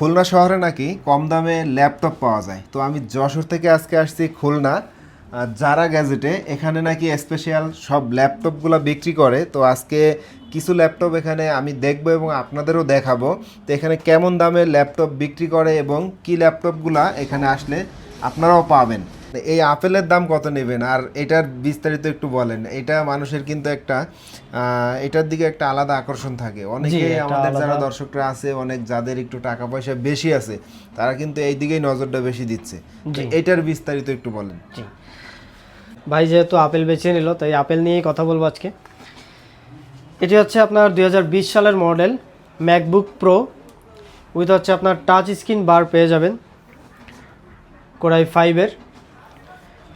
খুলনা শহরে নাকি কম দামে ল্যাপটপ পাওয়া যায়। তো আমি যশোর থেকে আজকে আসছি খুলনা। যারা গ্যাজেটে, এখানে নাকি স্পেশাল সব ল্যাপটপগুলো বিক্রি করে। তো আজকে কিছু ল্যাপটপ এখানে আমি দেখব এবং আপনাদেরও দেখাবো। তো এখানে কেমন দামে ল্যাপটপ বিক্রি করে এবং কি ল্যাপটপগুলা এখানে আসলে আপনারাও পাবেন। এই আপেলের দাম কত নেবেন? আর এটার বিস্তারিত একটু বলেন। এটা মানুষের কিন্তু একটা এটার দিকে একটা আলাদা আকর্ষণ থাকে। অনেকে আমাদের যারা দর্শকরা আছে অনেক যাদের একটু টাকা পয়সা বেশি আছে তারা কিন্তু এই দিকেই নজরটা বেশি দিচ্ছে। এটার বিস্তারিত একটু বলেন। ভাই যেহেতু আপেল বেছে নিল তাই আপেল নিয়েই কথা বলব আজকে। এটি হচ্ছে আপনার দুই হাজার বিশ সালের মডেল ম্যাকবুক প্রো। উইথ হচ্ছে আপনার টাচ স্ক্রিন বার পেয়ে যাবেন। কোরাই ফাইভের।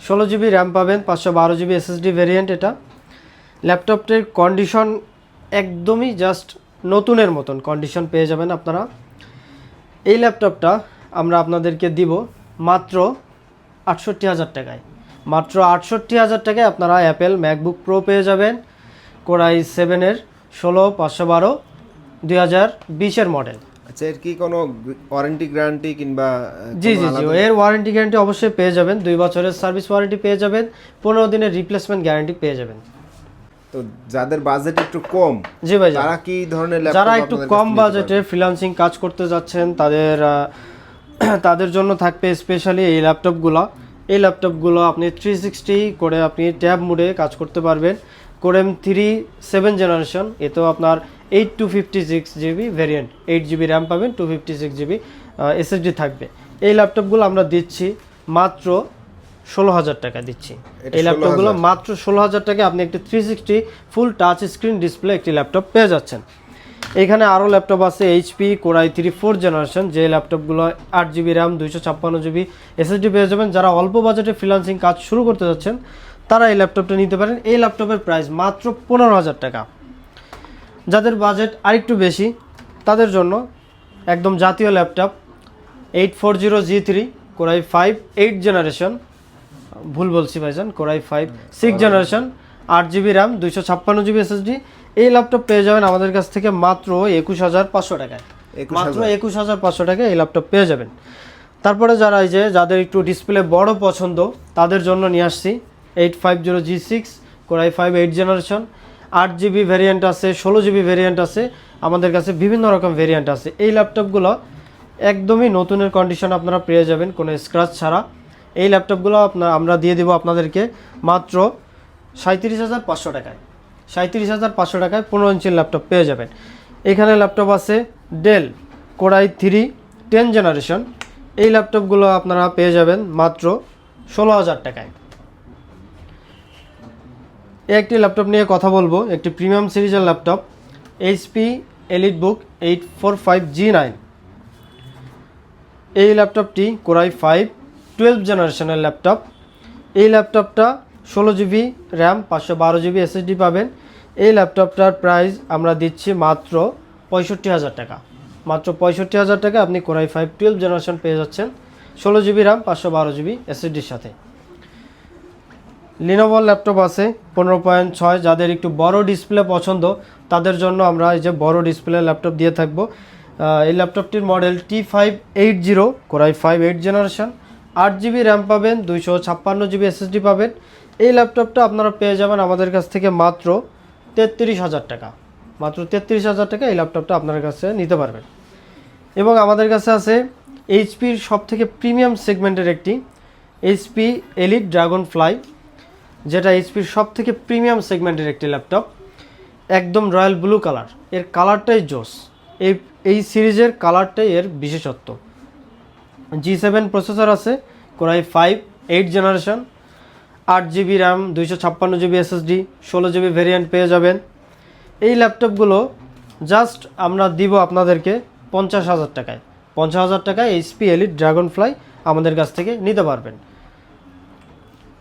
ষোলো জিবি র্যাম পাবেন, পাঁচশো বারো জিবি এসএসডি ভেরিয়েন্ট এটা। ল্যাপটপটির কন্ডিশন একদমই জাস্ট নতুনের মতন কন্ডিশন পেয়ে যাবেন আপনারা। এই ল্যাপটপটা আমরা আপনাদেরকে দিব মাত্র আটষট্টি হাজার টাকায়। মাত্র আটষট্টি হাজার টাকায় আপনারা অ্যাপেল ম্যাকবুক প্রো পেয়ে যাবেন কোরাই সেভেনের ষোলো, পাঁচশো বারো, দুই হাজার বিশের মডেল আচ্ছা এর কি কোনো ওয়ারেন্টি গ্যারান্টি কিংবা জি জি জি এর ওয়ারেন্টি গ্যারান্টি অবশ্যই পেয়ে যাবেন। দুই বছরের সার্ভিস ওয়ারেন্টি পেয়ে যাবেন। পনেরো দিনের রিপ্লেসমেন্ট গ্যারান্টি পেয়ে যাবেন। তো যাদের বাজেট একটু কম জি ভাই তারা কি ধরনের যারা একটু কম বাজেটে ফ্রিল্যান্সিং কাজ করতে যাচ্ছেন তাদের তাদের জন্য থাকবে স্পেশালি এই ল্যাপটপগুলো এই ল্যাপটপগুলো আপনি থ্রি সিক্সটি করে আপনি ট্যাব মোডে কাজ করতে পারবেন। কোরেম থ্রি সেভেন জেনারেশন এতেও আপনার eight two fifty six GB variant eight GB RAM পাবেন two fifty six GB SSD থাকবে। এই ল্যাপটপগুলো আমরা দিচ্ছি মাত্র ষোলো হাজার টাকা দিচ্ছি। এই ল্যাপটপগুলো 16,000 মাত্র ষোলো হাজার টাকা আপনি একটি three sixty full touch screen display একটি ল্যাপটপ পেয়ে যাচ্ছেন। এখানে আরও ল্যাপটপ আছে HP Core i three four generation যে ল্যাপটপগুলো আট জিবি র্যাম দুইশো ছাপ্পান্ন জিবি এসএসডি পেয়ে যাবেন। যারা অল্প বাজেটে ফ্রিলান্সিং কাজ শুরু করতে যাচ্ছেন তারা এই ল্যাপটপটা নিতে পারেন। এই ল্যাপটপের প্রাইস মাত্র পনেরো হাজার টাকা। যাদের বাজেট আরেকটু বেশি তাদের জন্য একদম জাতীয় laptop eight four zero G three Core i five eight generation ভুল বলছি ভাইজান Core i five six generation আট জিবি র্যাম দুইশো ছাপ্পান্ন জিবি এসএসডি এই ল্যাপটপ পেয়ে যাবেন আমাদের কাছ থেকে মাত্র একুশ হাজার পাঁচশো টাকায়। মাত্র একুশ হাজার পাঁচশো টাকায় এই ল্যাপটপ পেয়ে যাবেন। তারপরে যারা এই যে যাদের একটু ডিসপ্লে বড় পছন্দ তাদের জন্য নিয়ে আসছি eight five zero G six Core i five eight generation আট জিবি ভ্যারিয়েন্ট আছে, ষোলো জিবি ভ্যারিয়েন্ট আছে, আমাদের কাছে বিভিন্ন রকম ভ্যারিয়েন্ট আছে। এই ল্যাপটপগুলো একদমই নতুনের কন্ডিশন আপনারা পেয়ে যাবেন, কোনো স্ক্র্যাচ ছাড়া। এই ল্যাপটপগুলো আপনার আমরা দিয়ে দেবো আপনাদেরকে মাত্র সাঁত্রিশ হাজার পাঁচশো টাকায়। সাঁত্রিশ হাজার পাঁচশো টাকায় পনেরো ইঞ্চির ল্যাপটপ পেয়ে যাবেন। এখানে ল্যাপটপ আছে Dell Core i three ten generation এই ল্যাপটপগুলো আপনারা পেয়ে যাবেন মাত্র ষোলো হাজার টাকায়। একটি ল্যাপটপ নিয়ে কথা বলব, একটি প্রিমিয়াম সিরিজের laptop HP elite book eight four five G nine এই ল্যাপটপটি কোরাই ফাইভ টুয়েলভ জেনারেশনের ল্যাপটপ এই ল্যাপটপটা ষোলো জিবি র্যাম পাঁচশো বারো জিবি এসএসডি পাবেন। এই ল্যাপটপটার প্রাইস আমরা দিচ্ছি মাত্র পঁয়ষট্টি হাজার টাকা। মাত্র পঁয়ষট্টি হাজার টাকা আপনি কোরাই ফাইভ টুয়েলভ জেনারেশন পেয়ে যাচ্ছেন। ষোলো জিবি র্যাম পাঁচশো বারো জিবি এসএসডির সাথে। লিনোভোর ল্যাপটপ আছে, পনেরো পয়েন্ট ছয়, যাদের একটু বড় ডিসপ্লে পছন্দ, তাদের জন্য আমরা এই যে বড় ডিসপ্লে ল্যাপটপ দিয়ে থাকব। এই ল্যাপটপটির model T five eight zero Core i five eight generation আট জিবি র্যাম পাবেন, দুইশো ছাপ্পান্ন জিবি এসএসডি পাবেন। এই ল্যাপটপটা আপনারা পেয়ে যাবেন আমাদের কাছ থেকে মাত্র তেত্রিশ হাজার টাকা। মাত্র তেত্রিশ হাজার টাকা এই ল্যাপটপটা আপনার কাছে নিতে পারবেন। এবং আমাদের কাছে আছে এইচপির সব থেকে প্রিমিয়াম সেগমেন্টের একটি এইচপি এলিট ড্রাগন ফ্লাই যেটা এইচপির সব থেকে প্রিমিয়াম সেগমেন্টের একটি ল্যাপটপ একদম রয়্যাল ব্লু কালারের কালারটাই জোস। এই এই সিরিজের কালারটাই এর বিশেষত্ব। জি সেভেন প্রসেসর আছে Core i five eight generation আট জিবি র্যাম দুইশো ছাপ্পান্ন জিবি এসএসডি ষোলো জিবি ভেরিয়েন্ট পেয়ে যাবেন। এই ল্যাপটপগুলো জাস্ট আমরা দিব আপনাদেরকে পঞ্চাশ হাজার টাকায়। পঞ্চাশ হাজার টাকায় এইচপি এলিট ড্রাগন ফ্লাই আমাদের কাছ থেকে নিতে পারবেন।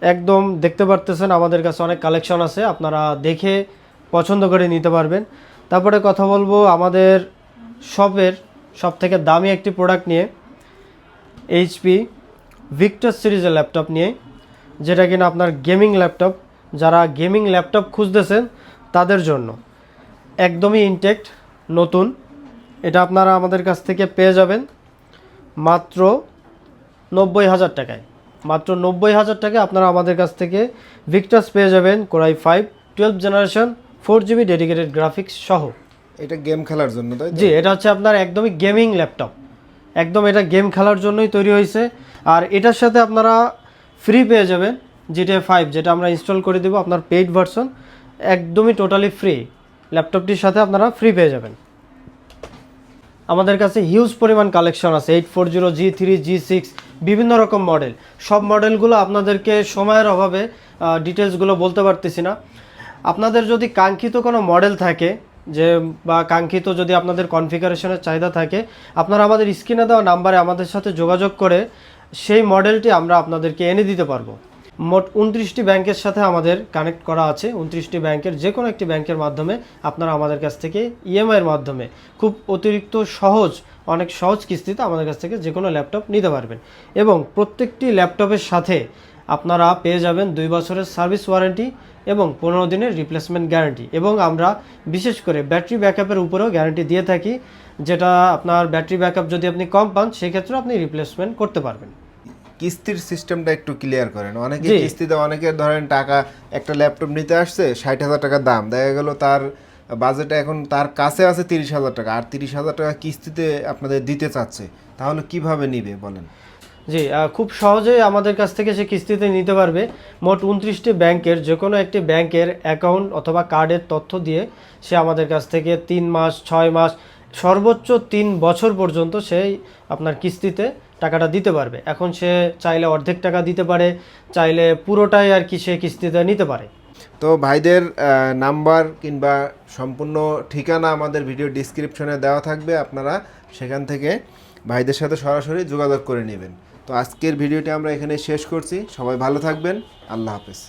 একদম দেখতে পারতেছেন, আমাদের কাছে অনেক কালেকশন আছে, আপনারা দেখে পছন্দ করে নিতে পারবেন। তারপরে কথা বলব আমাদের শপের সব থেকে দামি একটি প্রোডাক্ট নিয়ে এইচপি ভিক্টর সিরিজের ল্যাপটপ নিয়ে, যেটা কিনা আপনার গেমিং ল্যাপটপ যারা গেমিং ল্যাপটপ খুঁজতেছেন তাদের জন্য। একদমই ইনটেক্ট নতুন। এটা আপনারা আমাদের কাছ থেকে পেয়ে যাবেন মাত্র নব্বই হাজার টাকায়। মাত্র নব্বই হাজার টাকায় আপনারা আমাদের কাছ থেকে ভিক্টাস পেয়ে যাবেন Core i five twelve generation four GB dedicated graphics সহ। এটা গেম খেলার জন্য তাই জি এটা হচ্ছে আপনার একদমই গেমিং ল্যাপটপ একদম এটা গেম খেলার জন্যই তৈরি হয়েছে। আর এটার সাথে আপনারা ফ্রি পেয়ে যাবেন জিটিএ ফাইভ যেটা আমরা ইনস্টল করে দেবো আপনার পেইড ভার্সন একদমই টোটালি ফ্রি ল্যাপটপটির সাথে আপনারা ফ্রি পেয়ে যাবেন। আমাদের কাছে হিউজ পরিমাণ কালেকশন আছে eight four zero G three G six বিভিন্ন রকম মডেল সব মডেলগুলো আপনাদেরকে সময়ের অভাবে ডিটেলসগুলো বলতে পারতেছি না। আপনাদের যদি কাঙ্ক্ষিত কোনো মডেল থাকে, যে, বা কাঙ্ক্ষিত যদি আপনাদের কনফিগারেশনের চাহিদা থাকে, আপনারা আমাদের স্ক্রিনে দেওয়া নাম্বারে আমাদের সাথে যোগাযোগ করে সেই মডেলটি আমরা আপনাদেরকে এনে দিতে পারব। মোট উনত্রিশটি ব্যাংকের সাথে আমাদের কানেক্ট করা আছে। উনত্রিশটি ব্যাংকের যে কোনো একটি ব্যাংকের মাধ্যমে আপনারা আমাদের কাছ থেকে ইএমআইয়ের মাধ্যমে খুব অতিরিক্ত সহজ, অনেক সহজ কিস্তিতে আমাদের কাছ থেকে যে কোনো ল্যাপটপ নিতে পারবেন। এবং প্রত্যেকটি ল্যাপটপের সাথে আপনারা পেয়ে যাবেন দুই বছরের সার্ভিস ওয়ারেন্টি এবং পনেরো দিনের রিপ্লেসমেন্ট গ্যারান্টি। এবং আমরা বিশেষ করে ব্যাটারি ব্যাকআপের উপরেও গ্যারান্টি দিয়ে থাকি, যেটা আপনার ব্যাটারি ব্যাকআপ যদি আপনি কম পান, সেক্ষেত্রে আপনি রিপ্লেসমেন্ট করতে পারবেন। কিস্তির সিস্টেমটা একটু ক্লিয়ার করেন। অনেকে জি। কিস্তিতে অনেকে ধরেন টাকা একটা ল্যাপটপ নিতে আসছে ষাট হাজার টাকা দাম। দেখা গেল তার বাজেট এখন তার কাছে আছে তিরিশ হাজার টাকা। আর তিরিশ হাজার টাকা কিস্তিতে আপনাদের দিতে চাচ্ছে। তাহলে কীভাবে নিবে বলেন? জি খুব সহজেই আমাদের কাছ থেকে সে কিস্তিতে নিতে পারবে। মোট উনত্রিশটি ব্যাংকের যে কোনো একটি ব্যাংকের অ্যাকাউন্ট অথবা কার্ডের তথ্য দিয়ে সে আমাদের কাছ থেকে তিন মাস ছয় মাস সর্বোচ্চ তিন বছর পর্যন্ত সেই আপনার কিস্তিতে টাকাটা দিতে পারবে। এখন সে চাইলে অর্ধেক টাকা দিতে পারে, চাইলে পুরোটাই আর কি সে কিস্তিতে নিতে পারে। তো ভাইদের নাম্বার কিংবা সম্পূর্ণ ঠিকানা আমাদের ভিডিও ডিসক্রিপশনে দেওয়া থাকবে, আপনারা সেখান থেকে ভাইদের সাথে সরাসরি যোগাযোগ করে নেবেন। তো আজকের ভিডিওটি আমরা এখানে শেষ করছি। সবাই ভালো থাকবেন। আল্লাহ হাফেজ।